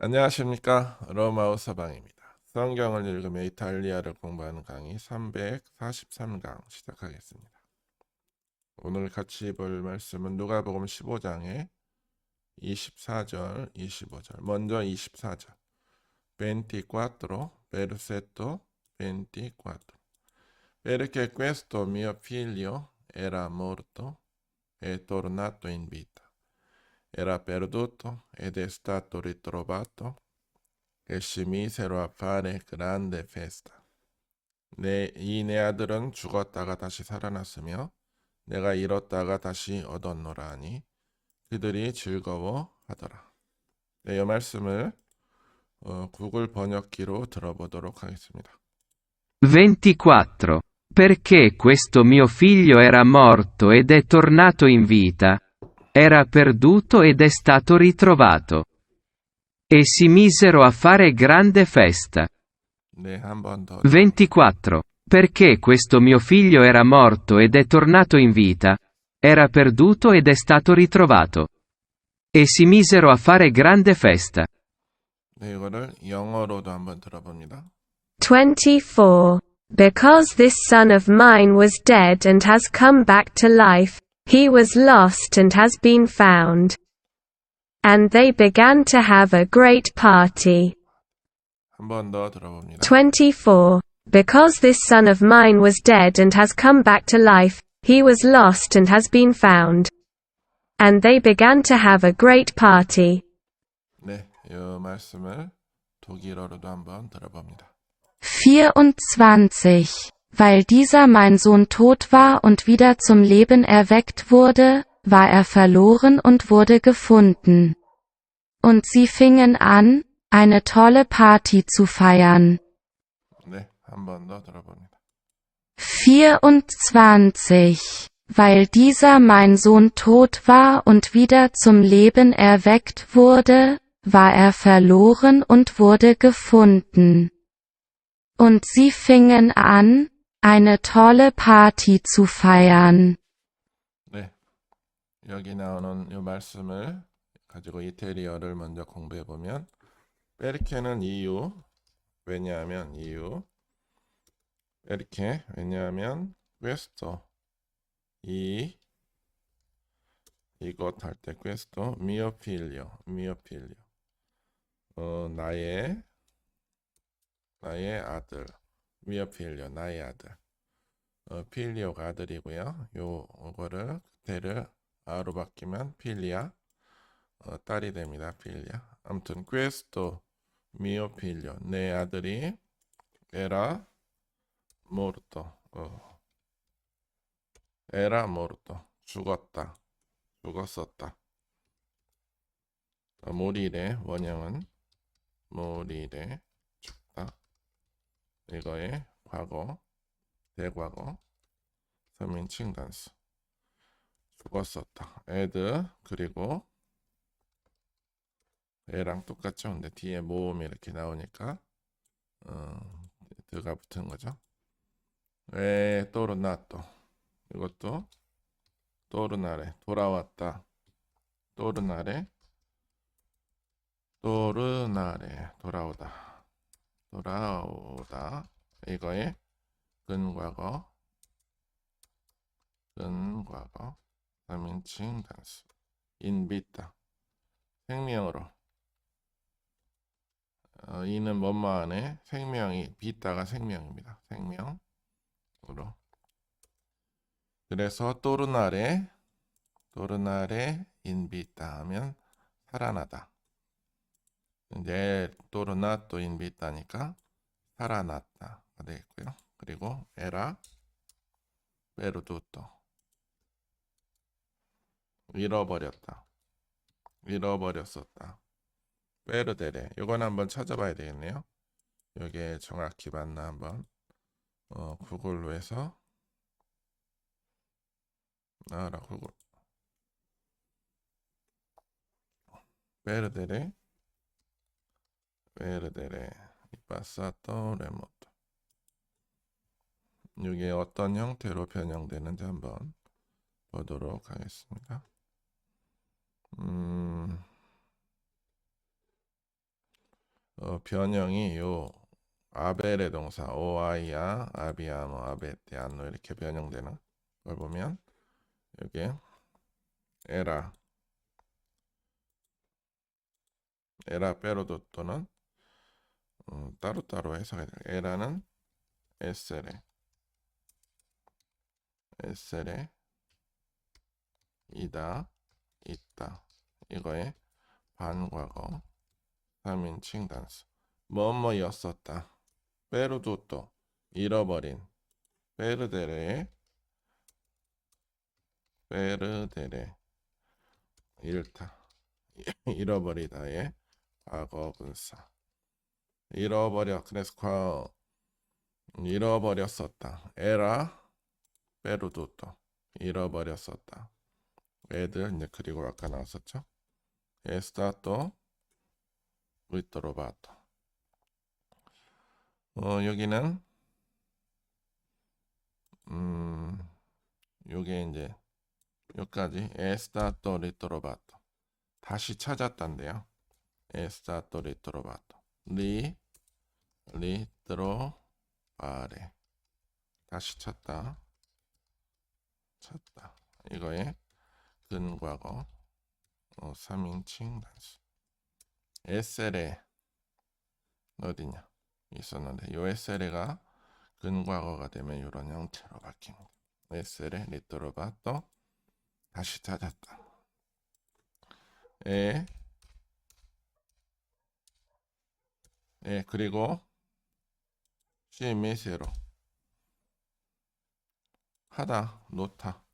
안녕하십니까. 로마우 서방입니다. 성경을 읽으며 이탈리아를 공부하는 강의 343강 시작하겠습니다. 오늘 같이 볼 말씀은 누가복음 15장의 24절, 25절. 먼저 24절. 24 versetto 24. Perché questo mio figlio era morto e tornato in vita. Era perduto ed è stato ritrovato e si misero a fare grande festa. 내, 이 내 아들은 죽었다가 다시 살아났으며 내가 잃었다가 다시 얻었노라 하니 그들이 즐거워하더라. 네, 이 말씀을 어, 구글 번역기로 들어보도록 하겠습니다. 24. Perché questo mio figlio era morto ed è tornato in vita, era perduto ed è stato ritrovato. E si misero a fare grande festa. 24. Perché questo mio figlio era morto ed è tornato in vita, era perduto ed è stato ritrovato. E si misero a fare grande festa. 24. Because this son of mine was dead and has come back to life, he was lost and has been found. And they began to have a great party. 한 번 더 들어봅니다. 24. Because this son of mine was dead and has come back to life, he was lost and has been found. And they began to have a great party. 네, 이 말씀을 독일어로도 한번 들어봅니다. 24. Weil dieser mein Sohn tot war und wieder zum Leben erweckt wurde, war er verloren und wurde gefunden. Und sie fingen an, eine tolle Party zu feiern. 24. Weil dieser mein Sohn tot war und wieder zum Leben erweckt wurde, war er verloren und wurde gefunden. Und sie fingen an, eine tolle Party zu feiern. 네, 여기 나오는 이 말씀을 가지고 이태리어를 먼저 공부해 보면 베르케는 이유, 왜냐하면 이유, 베르케 왜냐하면 questo 이 이것 할 때 questo mio figlio, mio figlio 어 나의 나의 아들 mio figlio 나의 아들 어, 필리오가 아들이고요. 요거를 대를 아로 바뀌면 필리아 어, 딸이 됩니다. 필리아. 아무튼 questo mio 내 아들이 era morto. 어. era morto. 죽었다. 죽었었다. 어, 모리레 원형은 모리레. 이거의 과거 대과거 서민칭 단수. 죽었었다. 에드 그리고 애랑 똑같죠? 근데 뒤에 모음이 이렇게 나오니까 어, 드가 붙은 거죠? 에 또르나 또? 이것도 또르나레 돌아왔다. 또르나레 또르나레 돌아오다 돌아오다. 이거의 근과거 근과거 3인칭 단수 인비다. 생명으로. 어, 이는 뭐뭐 안에 생명이 비다가 생명입니다. 생명으로. 그래서 또르나레 또르나레 인비다 하면 살아나다 이제 또르나 또 인비다니까 살아났다가 되겠고요. 그리고 에라 베르두토. 잃어버렸다. 잃어버렸었다. 베르데레. 이건 한번 찾아봐야 되겠네요. 이게 정확히 맞나 한번 어, 구글로 해서. 나와라 구글. 베르데레 베르데레 이파사토 레모토 이게 어떤 형태로 변형되는지 한번 보도록 하겠습니다. 음, 어, 변형이 요 아벨의 동사 오아이야 아비아노 아베티아노 이렇게 변형되는 걸 보면 여기 에라 에라 페로도토는 음, 따로따로 해석해야 돼. 에라는 에세레 에세레 이다 있다. 이거의 반과거 3인칭 단수. 뭐뭐였었다. 페르두토 잃어버린 페르데레 페르데레. 잃다 잃어버리다의 과거 분사 잃어버려. 그래서 과 잃어버렸었다. 에라 페르두토 잃어버렸었다. 애들 이제 그리고 아까 나왔었죠? 에스타토 리토로바토. 어 여기는 음 요게 이제 여기까지. 에스타토 리토로바토. 다시 찾았단데요. 에스타토 리토로바토 리 리트로바레 다시 찾다. 찾다. 이거의 근과거. 어, 3인칭 단수. 에세레 어디냐? 있었는데 요 에세레가 근과거가 되면 이런 형태로 바뀝니다. 에세레 리토로바토 다시 찾았다. 에 예, 그리고 시미세로. 하다 놓다.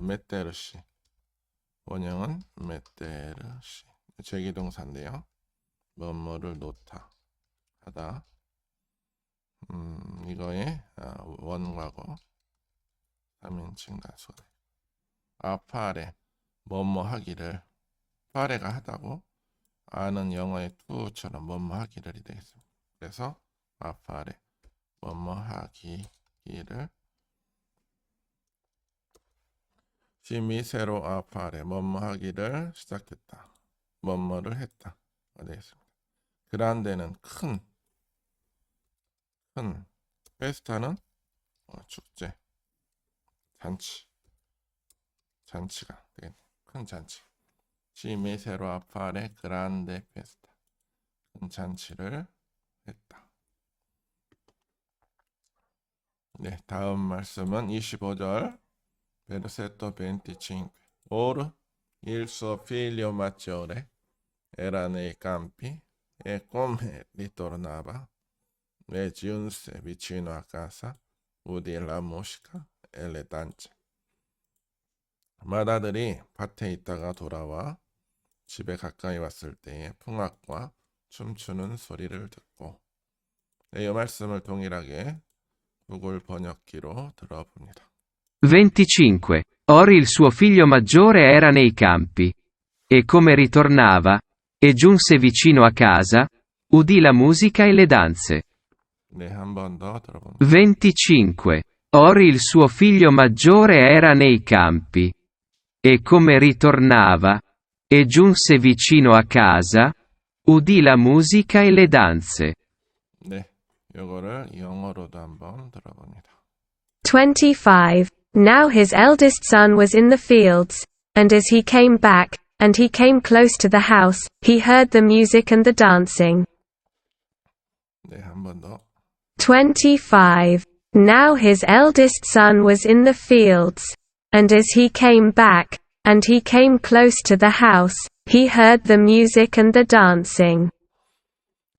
메테르시. 원형은 메테르시. 제기동사인데요. 뭐뭐를 놓다. 하다. 음 이거의 아, 원과거. 3인칭 단수가 돼요 아파레 뭐뭐 하기를 파레가 하다고 아는 영어의 투처럼 뭐뭐 하기를이 되겠습니다. 그래서 아파레 뭐뭐 하기를 시미세로 아파레 뭐뭐 하기를 시작했다. 뭐뭐를 했다. 가 되겠습니다. 그란데는 큰, 큰 페스타는 어, 축제, 잔치, 잔치가 되겠네. 큰 잔치. 시미세로 아파레 그란데 페스타 큰 잔치를 했다. 네, 다음 말씀은 25절 베르세토 25 Or il suo figlio maggiore era nei campi e come ritornava e giunse vicino a casa udì la musica e le danze 맏아들이 밭에 있다가 돌아와 집에 가까이 왔을 때에 풍악과 춤추는 소리를 듣고 네, 이 말씀을 동일하게 구글 번역기로 들어봅니다. 25. Ori il suo figlio maggiore era nei campi. E come ritornava, e giunse vicino a casa, udì la musica e le danze. 네, 한 번 더 들어봅니다. 25. Ori il suo figlio maggiore era nei campi. E come ritornava, e giunse vicino a casa, udì la musica e le danze. 네, 요거를 영어로도 한번 들어봅니다. 25. Now his eldest son was in the fields, and as he came back, and he came close to the house, he heard the music and the dancing. 네, 한 번 더. 25. Now his eldest son was in the fields, and as he came back, and he came close to the house, he heard the music and the dancing.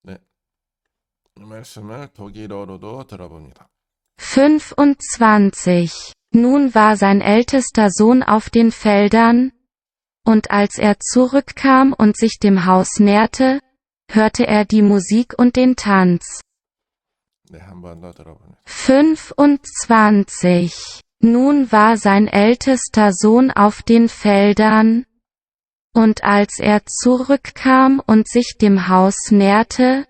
네, 이 말씀을 독일어로도 들어봅니다. 25. Nun war sein ältester Sohn auf den Feldern, und als er zurückkam und sich dem Haus näherte, hörte er die Musik und den Tanz. 네, 한 번 더 들어봅니다. 25. Nun war sein ältester Sohn auf den Feldern, und als er zurückkam und sich dem Haus näherte,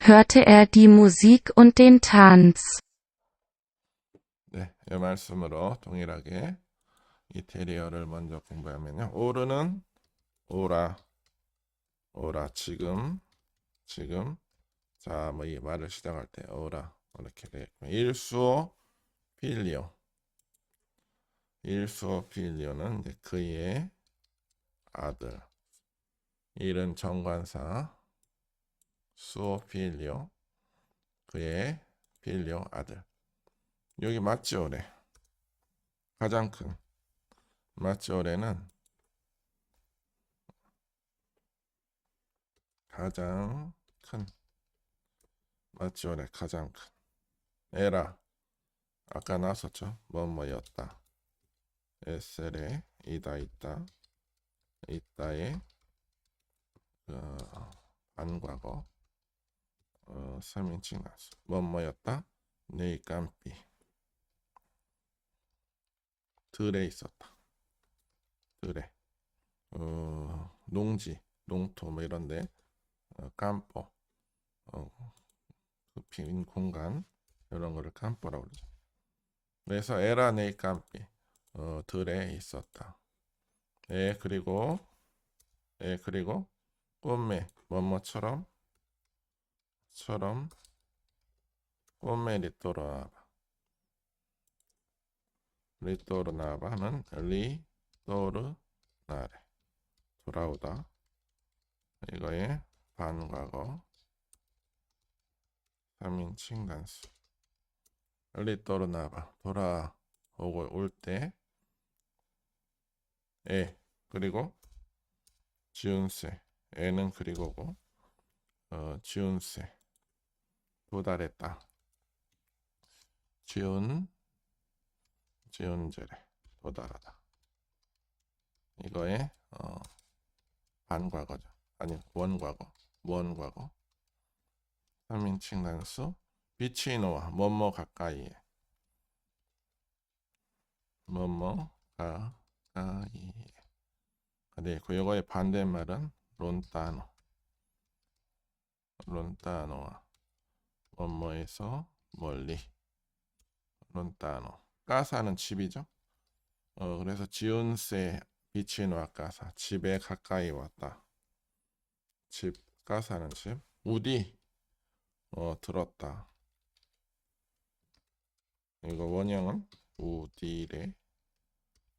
hörte er die Musik und den Tanz. 네, 이 말씀으로 동일하게 이태리어를 먼저 공부하면요. 오르는 오라, 오라 지금, 지금 자, 뭐 이 말을 시작할 때 어라 이렇게 되겠고 일수어 필리오 일수어 필리오는 이제 그의 아들. 일은 정관사 수어 필리오 그의 필리오 아들. 여기 마치오레 가장 큰. 마치오레는 가장 큰. 마치오레 가장 큰. 에라. 아까 나왔었죠? 뭐뭐였다 에셀에 이다 있다 있다의 어, 반과거. 어, 3인칭 나수. 뭐뭐였다? 네이 깜삐 들에 있었다. 들에. 어, 농지 농토 뭐 이런데. 어, 깜뽀 어, 그빈 공간. 이런 거를 깜뽀라고 그러죠. 그래서 에라 네이 깜삐 어, 들에 있었다. 에 그리고 에 그리고 꽃매 뭐뭐처럼 처럼 꽃매 리토르나바. 리토르나바는 리토르나레. 돌아오다. 이거의 반과거. 3인칭 단수. 리토르나바. 돌아오고 올때 에 그리고 지운세 에는 그리고고 어 지운세 도달했다 지운 지운제래 도달하다. 이거의 어 반과거죠. 아니 원과거 원과거. 3인칭 단수 비치노와 뭐뭐 가까이에. 뭐뭐 가 까이에 네, 그 요거의 반대말은 론타노. 론타노와 뭐뭐에서 멀리. 론타노. 까사는 집이죠. 어, 그래서 지운세 비치노아 까사. 집에 가까이 왔다. 집, 까사는 집. 우디. 어, 들었다. 이거 원형은 우디레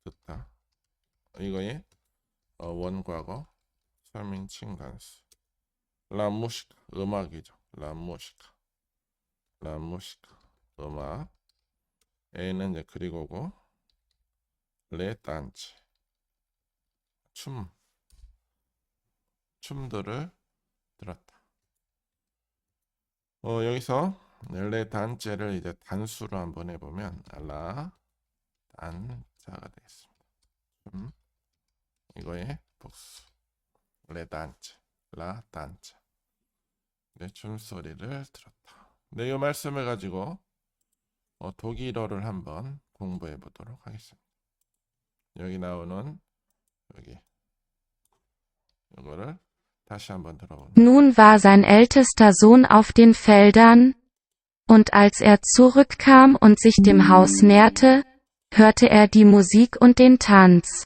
듣다. 이거의 어, 원과거 3인칭 단수. 라무시카 음악이죠. 라무시카. 라무시카 음악. A는 이제 그리고고 레단체. 춤. 춤들을 들었다. 어, 여기서 레단체를 이제 단수로 한번 해보면 라 단자가 되겠습니다. 춤 이거의 복수 레단체 라단체 네, 춤소리를 들었다 네, 이 말씀을 가지고 어, 독일어를 한번 공부해 보도록 하겠습니다 여기 나오는 여기 이거를 다시 한번 들어보면 Nun war sein ältester Sohn auf den Feldern, und als er zurückkam und sich dem Haus näherte, hörte er die Musik und den Tanz.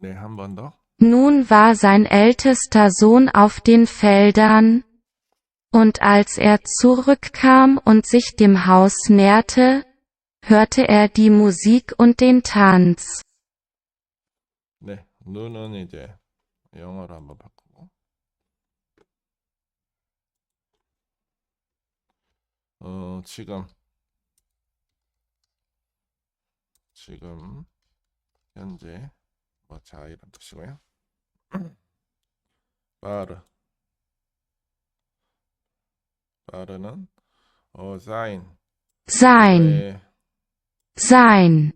네, 한 번 더. Nun war sein ältester Sohn auf den Feldern, und als er zurückkam und sich dem Haus näherte, hörte er die Musik und den Tanz. 네, 눈은 이제 영어로 한번 바꾸고. 어, 지금 지금 현재 뭐 자 이런 뜻이고요. 바르 바르는 어 사인 Sein, 네, sein,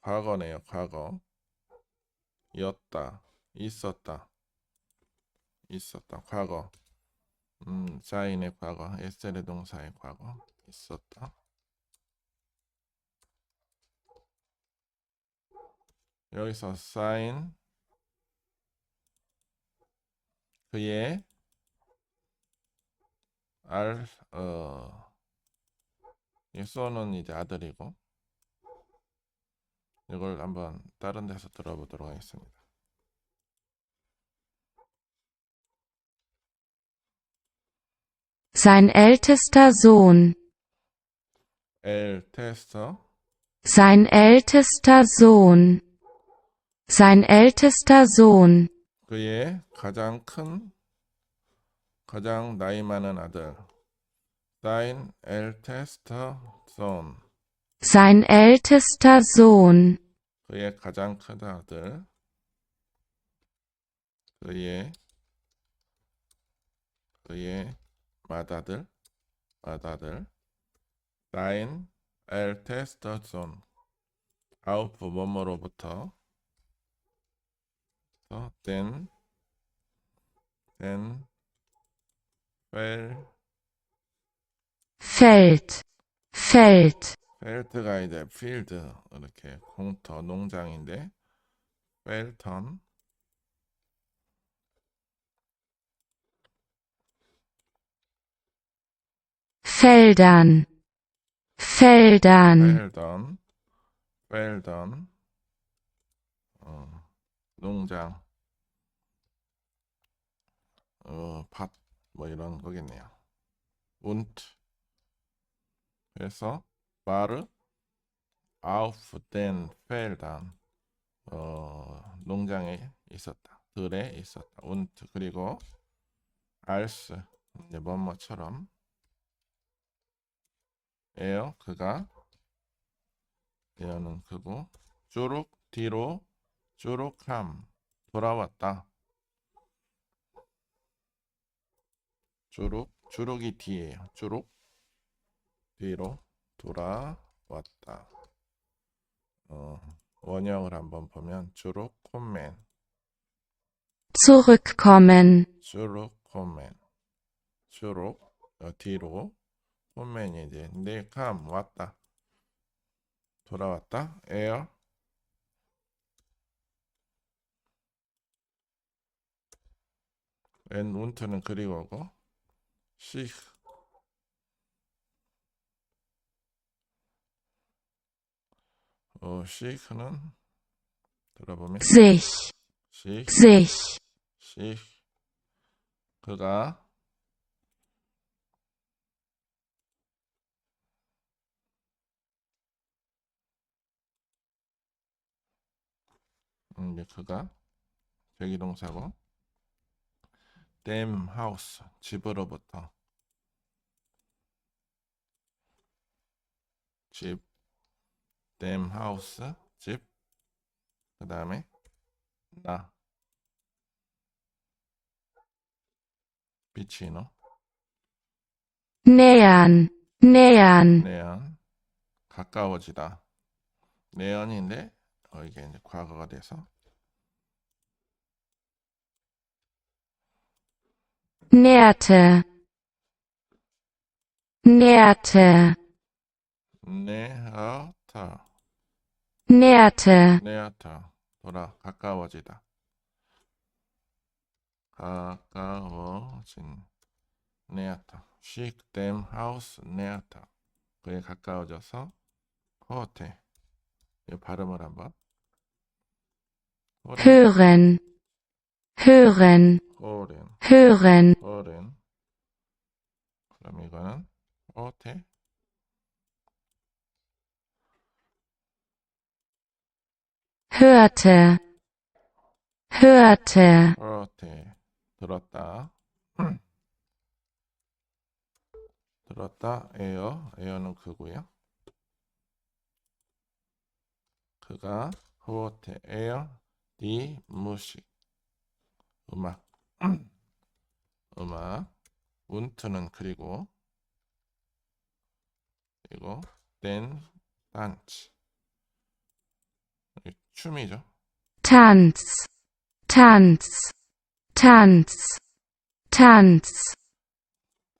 과거네요. 과거. 였다. 있었다. 있었다. 과거. 음, 사인의 과거. 에셀의 동사의 과거. 있었다. 여기서 사인 그의 알, 어, 예소는 이제 아들이고 이걸 한번 다른 데서 들어보도록 하겠습니다. Sein ältester Sohn. ältester Sein ältester Sohn. Sein ältester Sohn. 그의 가장 큰 가장 나이 많은 아들 sein ältester Sohn Sein ältester Sohn. 그의 가장 큰 아들 그의 그의 맏아들 맏아들 sein ältester Sohn auf 뭐뭐로부터 어, den den 펠 Feld. Feld. 펠트가 이제 필드 이렇게 공터 농장인데 펠턴 Feldern. Feldern. 펠던 펠던 어, 농장 어, 밭 뭐 이런 거겠네요. und 그래서 바르 auf den 어, 농장에 있었다. 들에 있었다. und 그리고 als 이제 뭐뭐처럼 에어 그가 에어는 그고 주룩 뒤로 주룩함 돌아왔다. 주룩 주룩이 뒤에요. 주룩 뒤로 돌아왔다. 어, 원형을 한번 보면 주룩 콤맨. Zurückkommen. 주룩 어, 뒤로 콤맨이 이제 네캄 왔다. 돌아왔다. 에어 엔 운트는 그리고고 시흐 어 시흐는 들어보면. 시흐 Sich. 시흐 그가 음, 이제 그가 제기동사고 댐 하우스 집으로부터 집댐 하우스 집 그 다음에 나 비치노 Nähern. Nähern. 내연 가까워지다 내연인데 어, 이게 이제 과거가 돼서 Näherte. Näherte. 네어터 Näherte. 네어터 돌아 가까워지다. 가까워진. 네어터 식댐 하우스 네어터 그에 가까워져서 호텔 이 발음을 한번. 호 렌 Hören. Hören. Hören. 호렌 그럼 이거는 호텔 Hörte. Hörte. 호텔 들었다. 들었다. 에어. 에어는 그고요. 그가 호텔 에어. 디. 무식 음악. 음악. 운트는 그리고 그리고 댄이 춤이죠. Tanz. Tanz. Tanz. Tanz.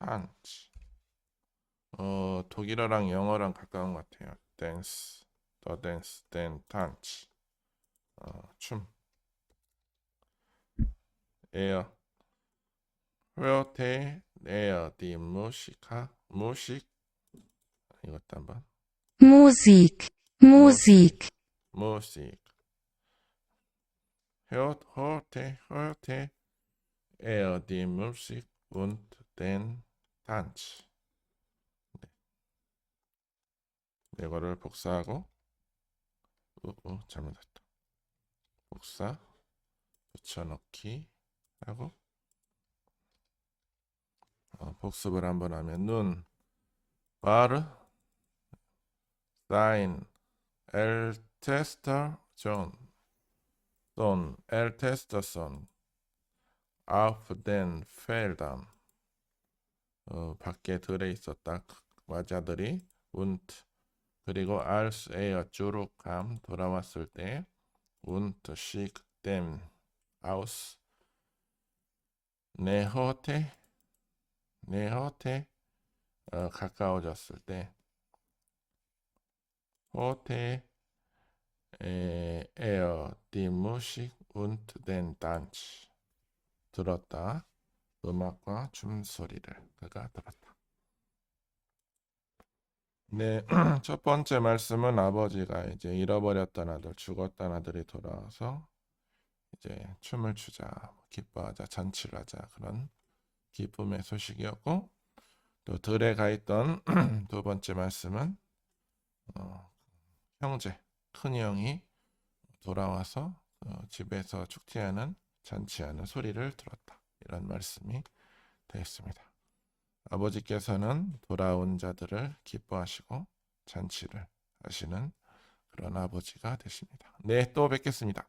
단치 어 독일어랑 영어랑 가까운 것 같아요. 댄스 더 댄스 댄 단치 어춤 에어 hörte er die Musiker Musik 이것도 한번 Musik. Musik. Musik hört hörte hörte er die Musik und den 단치. 네. 이거를 복사하고 우우 잘못했다. 복사 붙여넣기 하고? 어, 복습을 한번 하면 눈 바르 사인 엘 테스터 존 손, 엘 테스터 손 auf den Feldern 어, 밖에 들에 있었다. 과자들이 und 그리고 als er zurückkam 돌아왔을 때 näherte näherte 어, 가까워졌을 때 heute 에, er die Musik und den Tanz 들었다. 음악과 춤소리를 그가 들었다. 네, 첫 번째 말씀은 아버지가 이제 잃어버렸던 아들, 죽었던 아들이 돌아와서 이제 춤을 추자, 기뻐하자, 잔치를 하자 그런 기쁨의 소식이었고 또 들에 가 있던 두 번째 말씀은 어, 형제, 큰 형이 돌아와서 어, 집에서 축제하는 잔치하는 소리를 들었다. 이런 말씀이 되었습니다. 아버지께서는 돌아온 자들을 기뻐하시고 잔치를 하시는 그런 아버지가 되십니다. 네, 또 뵙겠습니다.